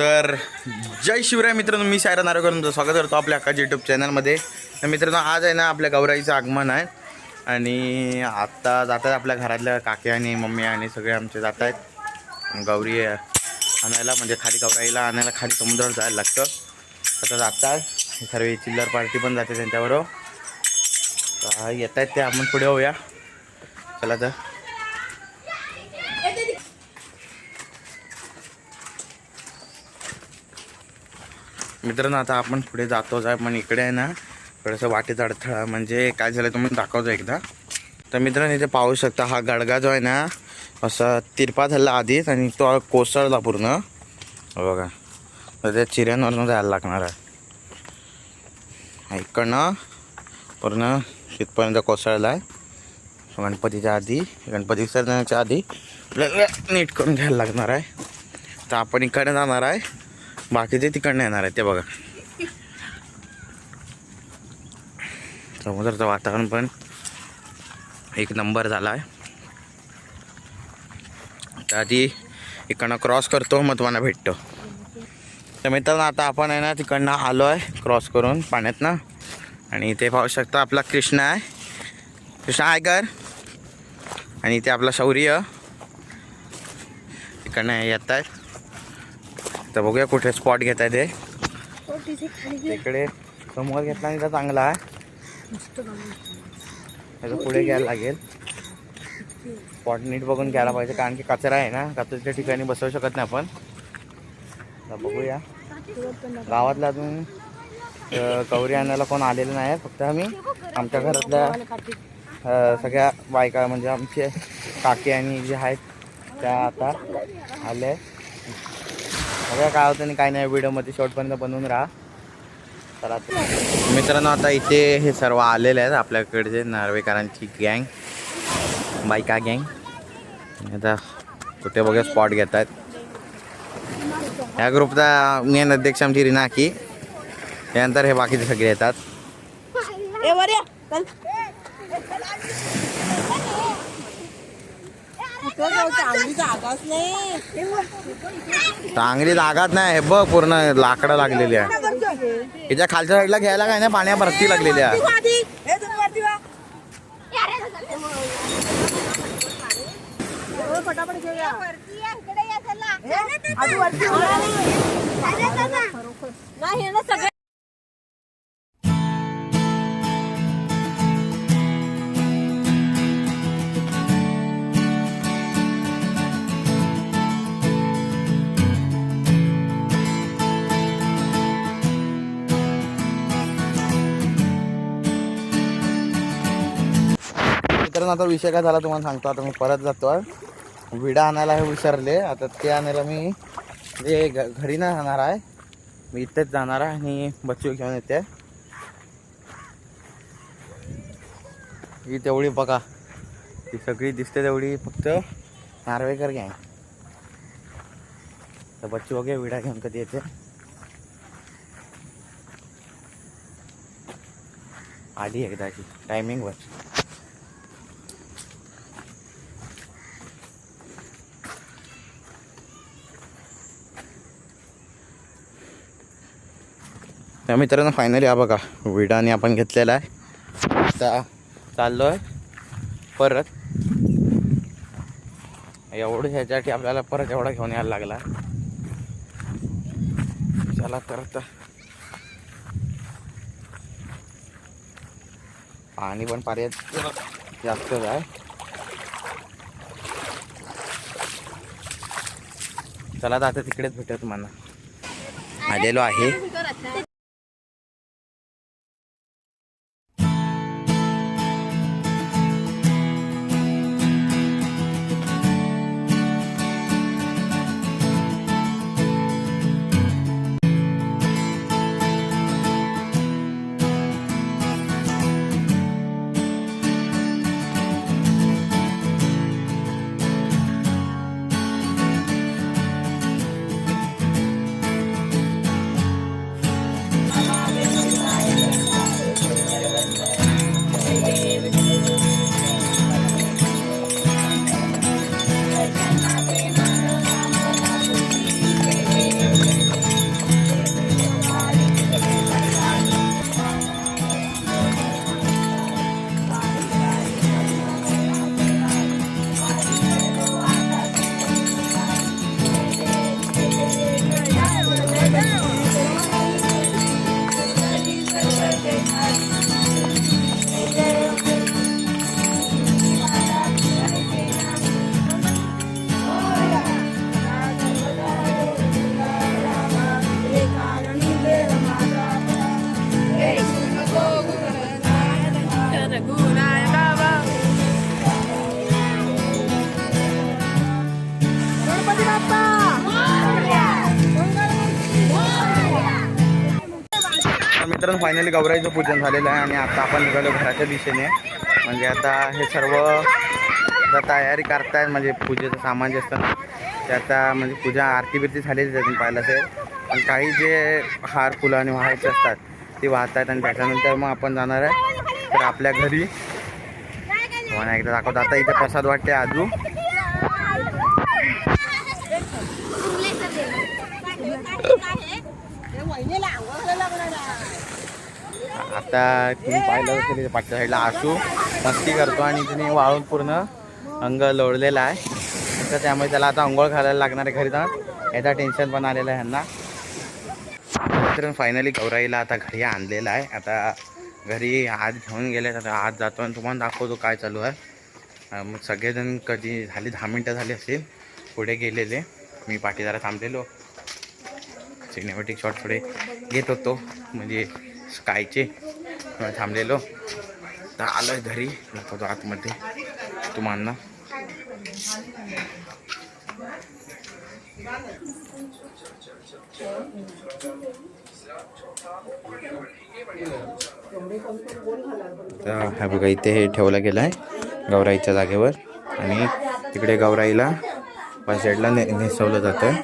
तर जय शिवराय मित्रांनो मी सायरा नारेकर तुमचं स्वागत करतो आपल्या अक्काच्या यूट्यूब चॅनलमध्ये तर मित्रांनो आज आहे ना आपल्या गौराईचं आगमन आहे. आणि आत्ता जात आहेत आपल्या घरातल्या काकी आणि मम्मी आणि सगळे आमचे जात आहेत. गौरी आणायला म्हणजे खाली गौराईला आणायला खाली समुद्रावर जायला लागतं. आता जातात सर्व चिल्लर पार्टी पण जाते त्यांच्याबरोबर. तर येत आहेत ते आपण पुढे होऊया. चला तर. मित्रांनो आता आपण पुढे जातोच आहे पण इकडे आहे ना थोडंसं वाटेचा अडथळा. म्हणजे काय झालं तुम्ही दाखवतो एकदा. तर मित्रांनो इथे पाहू शकता हा गडगा जो आहे ना असा तिरपा झाला आधीच आणि तो कोसळला पूर्ण. बघा. तर त्या चिऱ्यांवरनं जायला लागणार आहे. इकडनं पूर्ण तिथपर्यंत कोसळला आहे गणपतीच्या आधी गणपती विसर्जनाच्या आधी नीट करून घ्यायला लागणार आहे. तर आपण इकडे जाणार आहे. बाकीचे तिकडनं येणार आहे ते बघा. समुद्राचं वातावरण पण एक नंबर झाला आहे. तर आधी इकडनं क्रॉस करतो मग तुम्हाला भेटतो. तर मित्रांनो आता आपण आहे ना तिकडनं आलो आहे क्रॉस करून पाण्यात ना आणि इथे पाहू शकता आपला कृष्णा आहे. कृष्णा आहे कर. आणि इथे आपला शौर्य. तिकडनं येत आहेत तर बघूया कुठे स्पॉट घेत आहे ते इकडे समोर घेतला आणि तर चांगला आहे. त्याचं पुढे घ्यायला लागेल. स्पॉट नीट बघून घ्यायला पाहिजे कारण की कचरा आहे ना कचऱ्याच्या ठिकाणी बसवू शकत नाही आपण. तर बघूया. गावातला अजून गौरी आणायला कोण आलेलं नाही फक्त आम्ही. आमच्या घरातल्या सगळ्या बायका म्हणजे आमचे काकी आणि जे आहेत त्या आता आल्या बघा काय होतं आणि काय नाही व्हिडिओमध्ये शॉर्टपर्यंत बनवून राहा. तर. आता मित्रांनो आता इथे हे सर्व आलेले आहेत आपल्याकडचे नार्वेकरांची गँग बायका गँग. आता कुठे बघा स्पॉट घेत आहेत ह्या ग्रुपचा मेन अध्यक्ष आमची रिना की त्यानंतर हे बाकीचे सगळे येतात. चांगली जागाच नाही. नाही. हे बघ पूर्ण लाकडं लागलेली आहे. हिच्या खालच्या साईडला घ्यायला काय नाही? पाण्या भरती लागलेली आहे. आधी आता विषय काय झाला तुम्हाला सांगतो. आता मी परत जातो विडा आणायला हे विसरले. आता ते आणायला मी जे घरी नाही जाणार आहे. मी इथेच जाणार आहे आणि बच्चू घेऊन येते. ही तेवढी बघा. ती सगळी दिसते तेवढी. फक्त नार्वेकर घ्या. तर बच्चू वगैरे विडा घेऊन कधी येते. आधी एकदाची टायमिंगवर तर मित्रांनो फायनली हा बघा विडाने आपण घेतलेला आहे. आता चाललो आहे परत. एवढं ह्याच्यासाठी आपल्याला परत एवढा घेऊन यायला लागला. चला तर पाणी पण पाणी जास्तच आहे चला आता तिकडेच भेटत तुम्हाला. आलेलो आहे. मित्रांनो फायनली गौराईचं पूजन झालेलं आहे आणि आता आपण निघालो घराच्या दिशेने. म्हणजे आता हे सर्व आता तयारी करतायत म्हणजे पूजेचं सामान जे असतं ना ते आता म्हणजे पूजा आरती बिरती झालेली त्यातून पाहिलं असेल. आणि काही जे हार फुलं आणि वाहायचे असतात ते वाहत आहेत आणि त्याच्यानंतर मग आपण जाणार आहे. तर आपल्या घरी. एकदा दाखवतो. आता इथे प्रसाद वाटते आजू. आता तुम्ही पाहिलं असेल पाठच्या साईडला आसू मस्ती करतो आणि तिने वाळून पूर्ण अंग लोळलेला आहे. तर त्यामुळे त्याला आता अंघोळ घालायला लागणार आहे घरी जाऊन. याचा टेन्शन पण आलेलं आहे ह्यांना. तर फायनली गौराईला आता घरी आणलेला आहे. आता घरी आज घेऊन गेले आता आज जातो आणि तुम्हाला दाखवतो काय चालू आहे. मग सगळेजण कधी झाली दहा मिनटं झाली असेल पुढे गेलेले. मी पाठीदारा थांबलेलो. सिनेमॅटिक शॉट थोडे घेत होतो. म्हणजे स्कायचे. थांबलेलो. तर आलो आहे घरी. दाखवतो आतमध्ये. तुम्हाला तर हा बघा इथे हे ठेवलं गेलं आहे गौराईच्या जागेवर. आणि तिकडे गौराईला बस साईडला ने नेसवलं जातं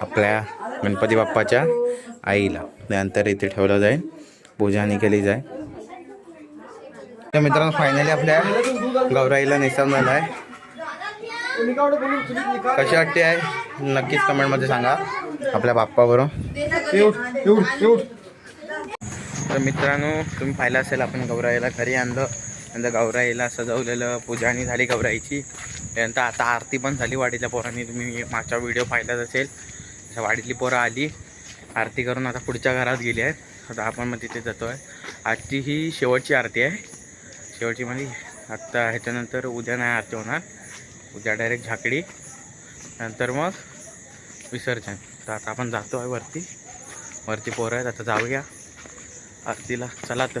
आपल्या गणपती बाप्पाच्या आईला. त्यानंतर इथे ठेवलं जाईल. पूजानी केली जाईल. तर मित्रांनो फायनली आपल्या गौराईला नेसवलं आहे कशी वाटते आहे? नक्कीच कमेंटमध्ये सांगा. आपल्या बाप्पाबरोबर. तर मित्रांनो तुम्ही पाहिलं असेल आपण गौराईला घरी आणलं. नंतर गौराईला सजवलेलं पूजानी झाली गौराईची. त्यानंतर आता आरती पण झाली वाडीच्या पोरांनी. तुम्ही मागचा व्हिडिओ पाहिलाच असेल. अशा वाडीतली पोरं आली आरती करून आता पुढच्या घरात गेली आहेत आता आपण मग तिथे जातो आहे आजची ही शेवटची आरती आहे शेवटची म्हणजे आत्ता ह्याच्यानंतर उद्या नाही आरती होणार उद्या डायरेक्ट झाकडी नंतर मग विसर्जन तर आता आपण जातो आहे वरती वरती पोरं आहेत आता जाऊया आरतीला चला तर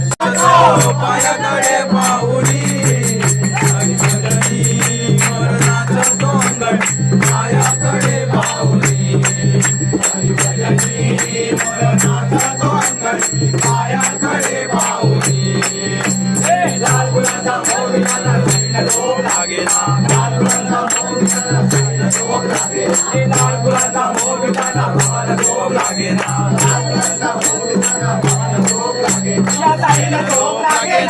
पायातडे पाहुरी मरणाचं डोंगर पायातडे पाहुरी मरणाचं डोंगर पायातडे पाहुरी लाल गुलाचा मोगऱ्याला झोप लागेला लाल गुलाचा मोगऱ्याला झोप लागेला लाल गुलाचा मोगऱ्याला झोप लागेला लाल गुलाचा मोगऱ्याला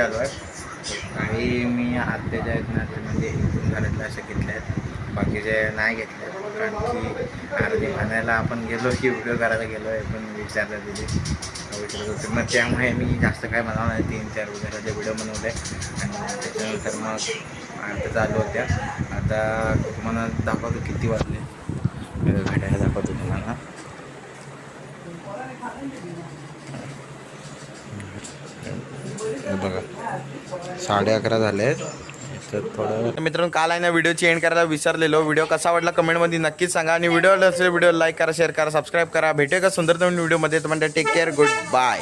आलो आहे. काही मी आरत्या ज्या आहेत ना ते म्हणजे इथून घरातल्या अशा घेतल्या आहेत. बाकीचे नाही घेतले कारण की आरती म्हणायला आपण गेलो की व्हिडिओ करायला गेलो आहे पण विचारलं तिथे विचारत होते. मग त्यामुळे मी जास्त काय बनवलं नाही. तीन चार वगैरे व्हिडिओ बनवले. आणि त्याच्यानंतर मग आरत्या चालू होत्या. आता तुम्हाला दाखवतो किती वाजले. घड्याला दाखवतो तुम्हाला. साडे अकरा झाले आहेत तर थोडं मित्रांनो काल आहे ना व्हिडिओची एंड करायला विसरलेलो. व्हिडिओ कसा वाटला कमेंटमध्ये नक्कीच सांगा. आणि व्हिडिओ असेल व्हिडिओ लाईक करा शेअर करा सबस्क्राईब करा. भेटूया का सुंदर नवीन व्हिडिओमध्ये तुम्हाला टेक केअर गुड बाय